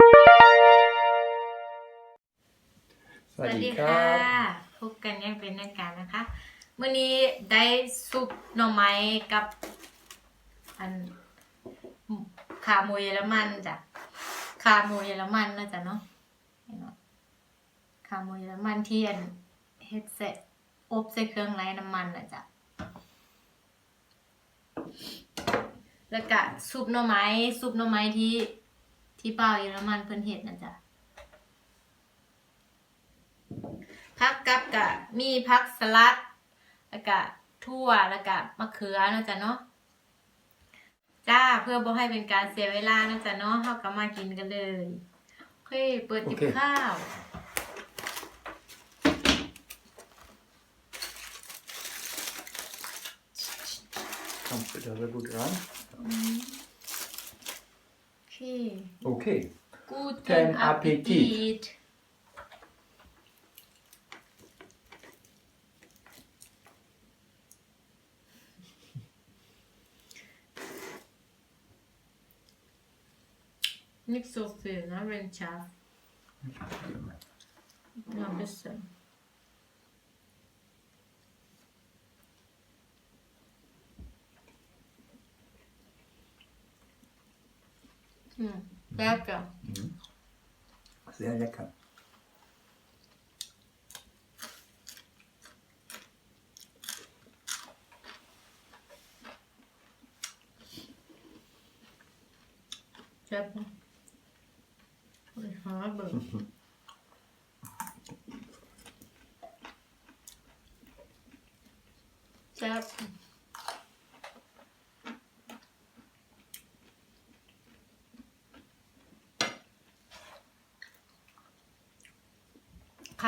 สวัสดีค่ะพบกันอยังเป็นทางการนะคะมื่อนี้ได้ซุปหน่อไม้กับ อันขาหมูเยอรมันจ้ะขาหมูเยอรมันนะจ๊ะเนาะเห็นเนาะขาหมูเยอรมันที่อันเฮ็ดเสร็จอบใส่เครื่องไร้น้ำมันนะจ๊ะแล้วก็ซุปหน่อไม้ซุปหน่อไม้ที่ ที่เป้าวเยอรมันเพิ่นเฮ็ดนะจ๊ะผักกับกะมีผักสลัดแล้วก็ทั่วแล้วก็มะเขือนะจ๊ะเนาะจ้าเพื่อบ่ให้เป็นการเสียเวลานะจ๊ะเนาะเฮาก็มากินกันเลยโอเคเปิดติบโอเคข้าว Kannst du da gut ran? โอเค Okay. Guten Guten Appetit Appetit. นิกโซฟิลนะเรนชาฟน้ำเบสเซนอื มแป๊บกัน Sehr lecker. แป๊บนะไปหาเบิ่งแป๊บ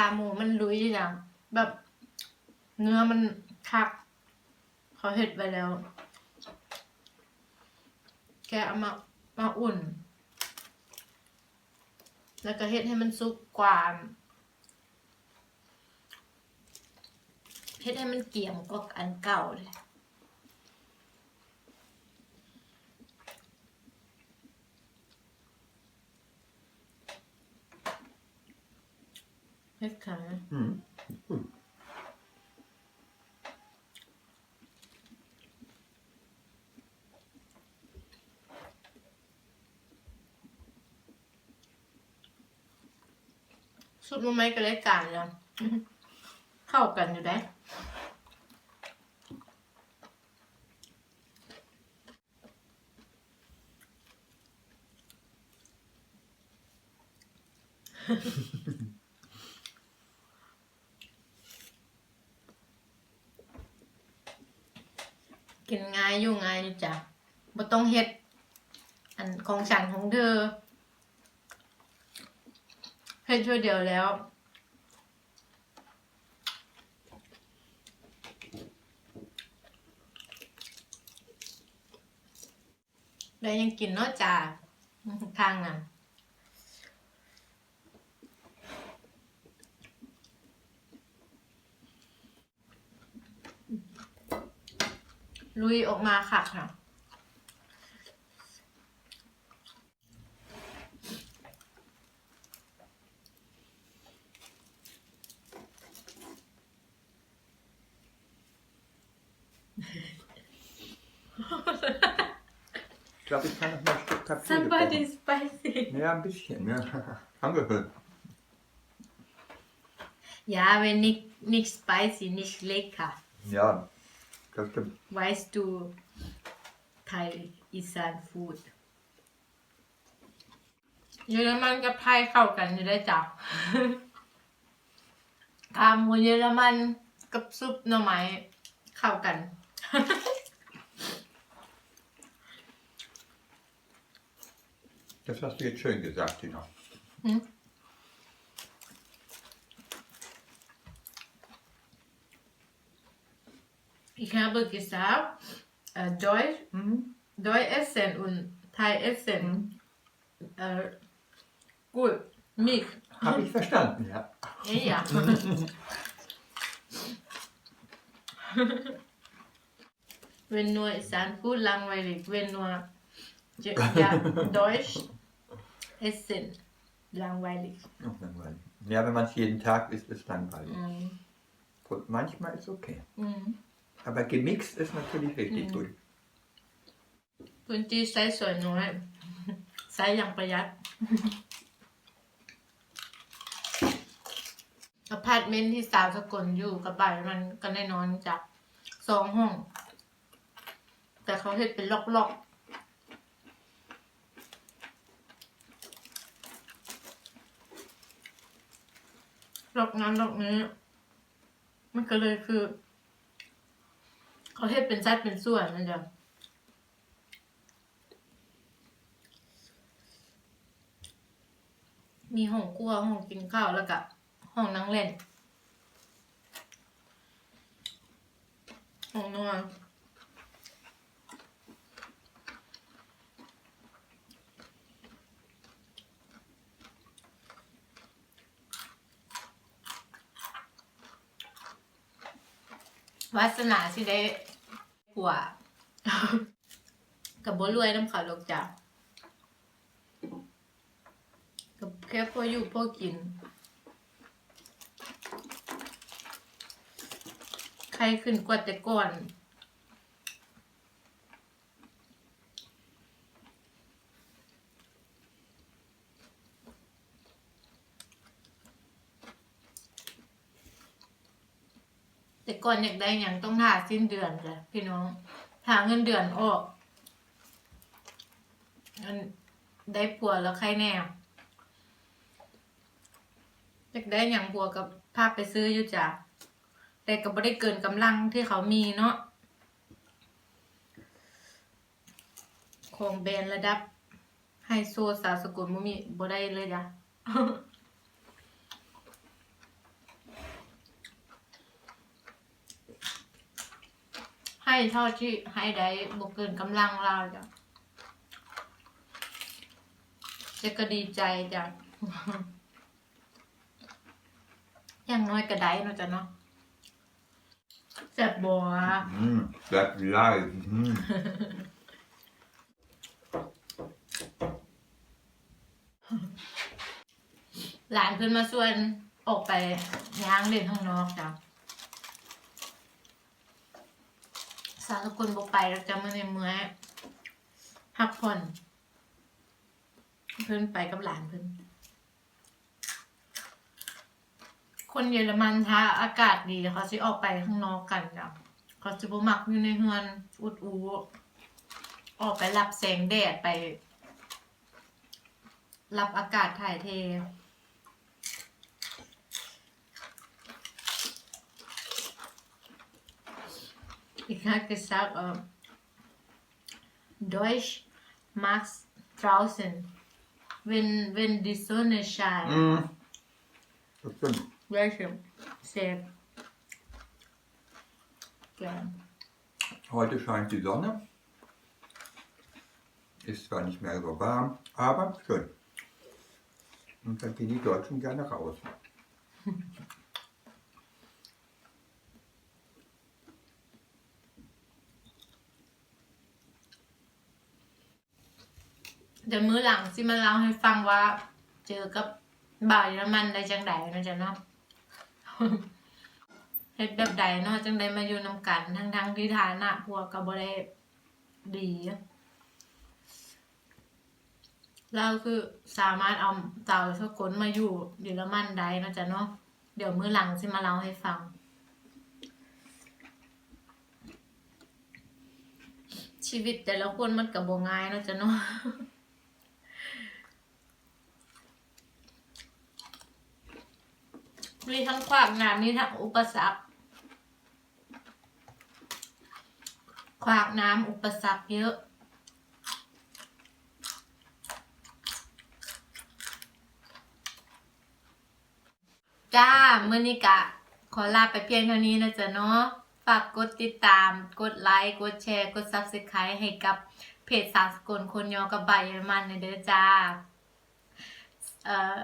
ขาหมูมันลุยจังแบบ เนื้อมันคักเขาเห็ดไปแล้ว แกเอามามาอุ่น แล้วก็เห็ดให้มันสุกกว่าเห็ดให้มันเกี่ยมกว่าอันเก่าเลย เฮ็ดขาย Mm. Gut. สุดมันไม่ก็เลยการแล้ว เข้า กันอยู่ได้กินง่ายอยู่ง่ายอยู่จ้ะบ่ต้องเฮ็ด อันของฉันของเธอเฮ็ดช่วยเดียวแล้วแล้ยังกินเนาะจ้าทางนั้น ลุยออกมาค่ะค่ะ Ich glaube, ich kann noch mal ein Stück Kartoffel somebody kochen. spicy Ja, ein bisschen. Ja. Angehört. ja wenn nicht nicht spicy nicht lecker Ja, das stimmt. weißt du Thai Isan Food เยอรมันกับไทยเข้ากันอยู่ได้จ้ะขาหมูเยอรมันกับซุปหน่อไม้เข้ากัน Das hast du jetzt schön gesagt, Tina. Ich habe gesagt, äh, Deutsch, Mhm. Deutsch essen und Thai essen. Äh, gut, mich. Habe ich verstanden, ja. Ja. wenn nur ist dann gut langweilig, wenn nur ja, ja, Deutsch essen langweilig Auch langweilig. Ja, wenn man es jeden Tag isst, ist langweilig. mm. Und manchmal ist okay. อืม Aber gemixt ist natürlich richtig Mhm. gut. พื้นที่ใช้ส่วนน้อยใช้อย่างประหยัดอพาร์ตเมนต์ที่สาวสกลอยู่กับบ่ายมันก็ได้นอนจากสองห้อง แต่เขาเห็ดเป็นล็อกๆล็อกนั้นล็อกนี้ มันก็เลยคือ เขาเห็ดเป็นซัดเป็นส่วนนั่นจ้ะมีห้องครัวห้องกินข้าวแล้วก็ห้องนั่งเล่นห้องนอนวาสนาสิได้ ผัวกับบัวรวยน้ำขาลกจ้ากับแค่พออยู่พอกิน ใครขึ้นกว่าแต่ก่อน แต่ก่อนอยากได้อย่างต้องหาสิ้นเดือนจ้ะพี่น้อง หาเงินเดือนออกอันได้ผัวแล้วใครแน่อยากได้อย่างบัวกับภาพไปซื้ออยู่จ้ะแต่ก็ไม่ได้เกินกำลังที่เขามีเนาะของแบรนด์ระดับไฮโซสาวสกุลมุมีบ่ได้เลยจ้ะ เท่าที่ให้ได้บ่เกินกำลังเราจ้ะจะก็ดีใจจ้ะอย่างน้อยก็ได้เนาะจ้ะเนาะแซ่บบัว Mm, bleibt live. Mm. หลานเพิ่นมาชวนออกไปย่างเล่นข้างนอกจ้ะ สาวสกุลบ่ไปแล้วจ้ะมื้อในเมื่อพักผ่อนเพิ่นไปกับหลานเพิ่นคนเยอรมันถ้าอากาศดีเขาสิออกไปข้างนอกกันจ้ะเขาสิบ่มักอยู่ในเฮือนอุดอูออกไปรับแสงแดดไป รับอากาศถ่ายเท Ich habe gesagt, äh, Deutsch magst draußen, wenn, wenn die Sonne scheint. Mm. Das stimmt. Welche? Sehr gern. Heute scheint die Sonne. Ist zwar nicht mehr so warm, aber schön. Und dann gehen die Deutschen gerne raus. เดี๋ยวมื้อหลังสิมาเล่าให้ฟังว่า เจอกับบ่าวเยอรมันได้จังใดเนาะจ๊ะเนาะเฮ็ดแบบใดเนาะจังใดมาอยู่นำกันทั้งทั้งๆที่ฐานะพวกก็บ่ได้ดีเราคือสามารถเอาเต่าสกลมาอยู่เยอรมันได้เนาะจ๊ะเนาะเดี๋ยวมื้อหลังสิมาเล่าให้ฟังชีวิตแต่ละคนมันก็บ่ง่ายเนาะจ๊ะเนาะ มีทั้งความงานมีทั้งอุปสรรคขวากน้ำอุปสรรคเยอะจ้าเมื่อนี้กะ ขอลาไปเพียงเท่านี้นะจ๊ะเนาะฝากกดติดตาม กดไลค์ กดแชร์ กด subscribe ให้กับเพจสาวสกลคนยอกับใบายเยอรมันในเด้อจ้า เอ่อ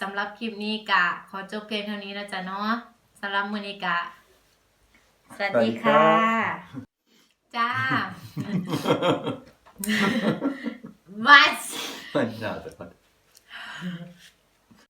สำหรับคลิปนี้กะ ขอจบเพียงเท่านี้นะจ๊ะเนาะสำหรับมือนี้กะ สวัสดีค่ะ จ้า Was? Meine Nase hat.